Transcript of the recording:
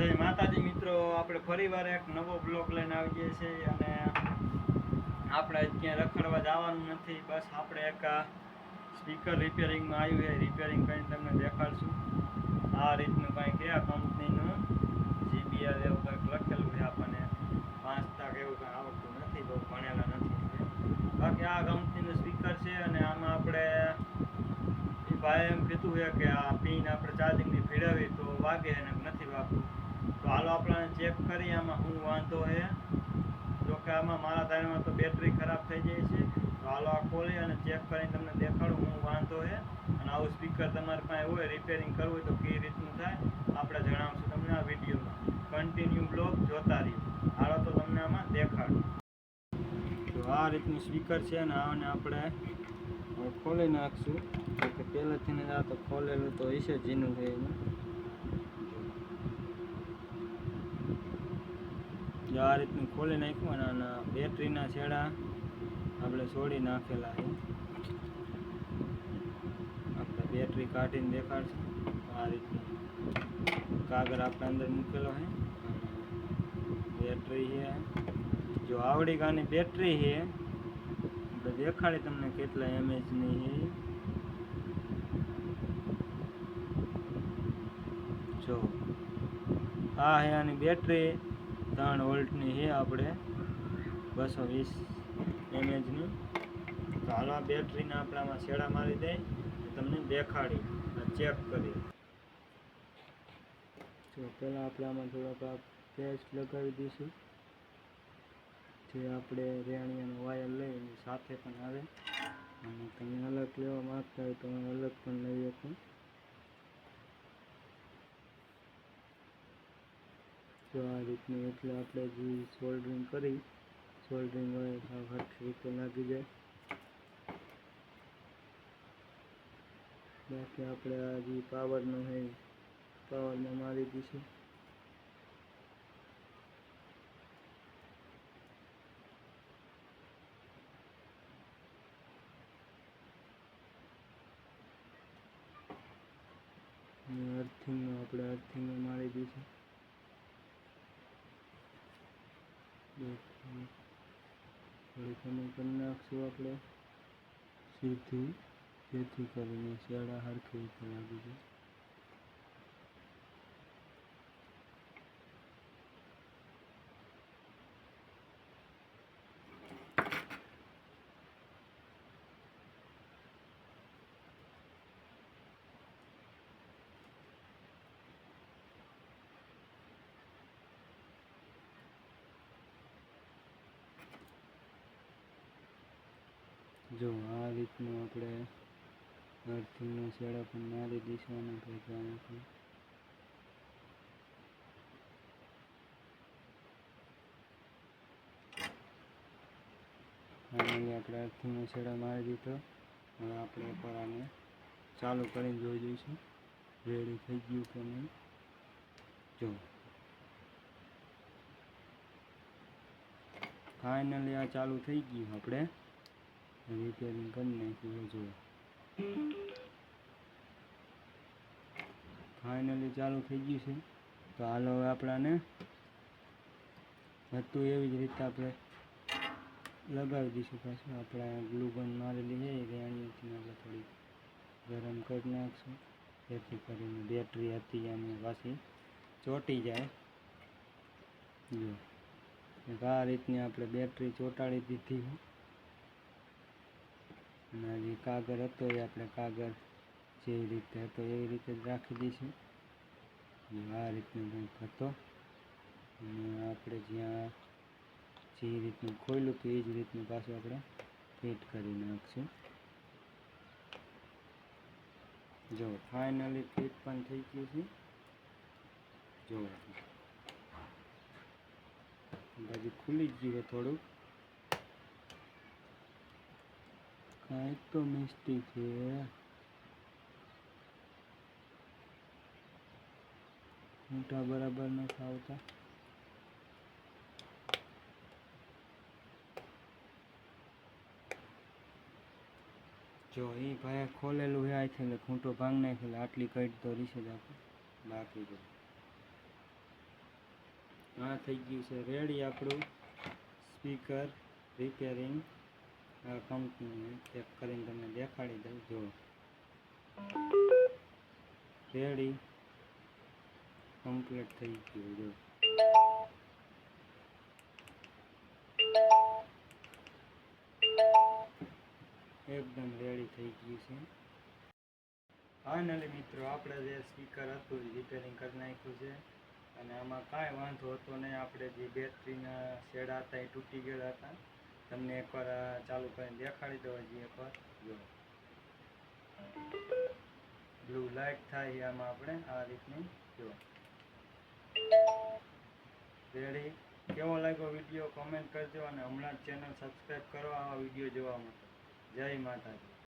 જય માતાજી મિત્રો, આપણે ફરીવાર એક નવો બ્લોગ લઈને આવી જઈએ છીએ અને આપણે ક્યાંય રખડવા જવાનું નથી, બસ આપણે એક સ્પીકર રિપેરિંગમાં આવ્યું છે. રિપેરિંગ કરીને તમને દેખાડશું. આ રીતનું કંઈ કયા કંપનીનું જીબીએલ એવું કંઈક લખેલું છે આપણને. પાંચ તાક એવું કંઈ આવડતું નથી, બહુ ભણેલા નથી બાકી આ કંપનીનું સ્પીકર છે અને આમાં આપણે ભાઈ એમ કીધું છે કે આ પીન આપણે ચાર્જિંગની ભીડાવી તો વાગે અને નથી વાગતું. હાલો આપણે ચેક કરીએ, આમાં શું વાંધો છે. જો કે આમાં મારા ધારણમાં તો બેટરી ખરાબ થઈ જાય છે. તો હાલો આ ખોલી અને ચેક કરીને તમને દેખાડું હું વાંધો છે. અને આવું સ્પીકર તમારી પાસે હોય રિપેરિંગ કરવું હોય તો કઈ રીતનું થાય, આપણે જણાવશું તમને આ વિડીયોમાં. કન્ટિન્યુ બ્લોગ જોતા રહ્યો હાલો તો તમને આમાં દેખાડું. તો આ રીતનું સ્પીકર છે ને આને આપણે ખોલી નાખશું. કે પહેલેથી ને આ તો ખોલેલું તો હશે જીનું છે જો આ રીતનું ખોલી નાખ્યું અને આના બેટરીના છેડા આપણે છોડી નાખેલા છે. આપણે બેટરી કાઢીને દેખાડશું. આ રીતનું. કાગળ આપણે અંદર મૂકેલો છે. બેટરી છે. જો આવડી ગાની બેટરી છે, આપણે દેખાડી તમને કેટલા એમએચની છે. જો આ છે આની બેટરી. ત્રણ વોલ્ટની છે આપણે બસો વીસ એમએચની. તો હાલ આ બેટરીને આપણામાં છેડા મારી દઈ તમને દેખાડી ચેક કરી. જો પહેલાં આપણામાં થોડોક આ પેસ્ટ લગાવી દઈશું. જે આપણે રેણિયાનો વાયર લઈ એની સાથે પણ આવે. અને તમે અલગ લેવા માગતા હોય તો અલગ પણ લઈ શકો. જો આ રીતનું એટલે આપણે જે સોલ્ડરિંગ કરી સોલ્ડરિંગ હોય સરખી રીતે લાગી જાય. બાકી આપણે આ જે પાવરનો હે પાવરમાં મારી દઈશું અર્થિંગ આપણે અર્થિંગ મારી દઈશું થોડી ઘણી કરી નાખશું આપણે. સીધી જેથી કરીને શિયાળા હરખી રીતે લાગી જાય જો આ રીતનું આપણે અર્થિંગનો શેડા પણ મારી દઈશું અને ભેગા નથી ફાઇનલી આપણે અર્થિંગનો શેડા મારી દીધો. હવે આપણે ઉપર આને ચાલુ કરીને જોઈ જોઈશું રેડી થઈ ગયું કે નહીં? જો. ફાઇનલી આ ચાલુ થઈ ગયું આપણે. રિપેરિંગ કરી નાખ્યું છે ફાઇનલી ચાલુ થઈ ગયું છે. તો હાલો હવે આપણાને હતું એવી જ રીતે આપણે લગાવી દઈશું પાછું. આપણે ગ્લુગન મારેલી છે, એ રેણીથી આપણે થોડી ગરમ કરી નાખશું. જેથી કરીને બેટરી હતી અને પાછી ચોંટી જાય. જો. આ રીતની આપણે બેટરી ચોંટાડી દીધી અને જે કાગળ હતો એ આપણે કાગળ જેવી રીતે હતો એવી રીતે જ રાખી દઈશું. આ રીતનો કંઈક હતો. અને આપણે જ્યાં જે રીતનું ખોલ્યું હતું એ જ રીતનું પાછું આપણે ફિટ કરી નાખશું. જો, ફાઇનલી ફિટ પણ થઈ ગયું છે. જો, બાજુ ખુલી જ ગયું થોડુંક. કાંઈક તો મિસ્ટેક છે મોટા બરાબર નથી આવતા જો એ ભાઈ ખોલેલું છે આથી એટલે ખૂંટો ભાંગ નાખેલો આટલી કઈટ તો રીશે જ આપણે બાકી જો આ થઈ ગયું છે રેડી આપણું સ્પીકર રિપેરિંગ કંપની ચેક કરીને તમને દેખાડી દઉં. જો રેડી. કમ્પ્લીટ થઈ ગયું. જો એકદમ રેડી થઈ ગયું છે. ફાઇનલી મિત્રો, આપણે જે સ્પીકર હતું રિપેરિંગ કરી નાખ્યું છે. અને આમાં કાંઈ વાંધો હતો નહીં. આપણે જે બેટરીના શેડા હતા એ તૂટી ગયેલા હતા. તમને એકવાર ચાલુ કરીને દેખાડી દો હજી એકવાર જો. બ્લુ લાઇટ થાય છે આમાં આપણે, આ રીતની. જો. રેડી કેવો લાગ્યો વીડિયો? કોમેન્ટ કરજો અને હમણાં જ ચેનલ સબસ્ક્રાઈબ કરો આવા વીડિયો જોવા માટે. જય માતાજી.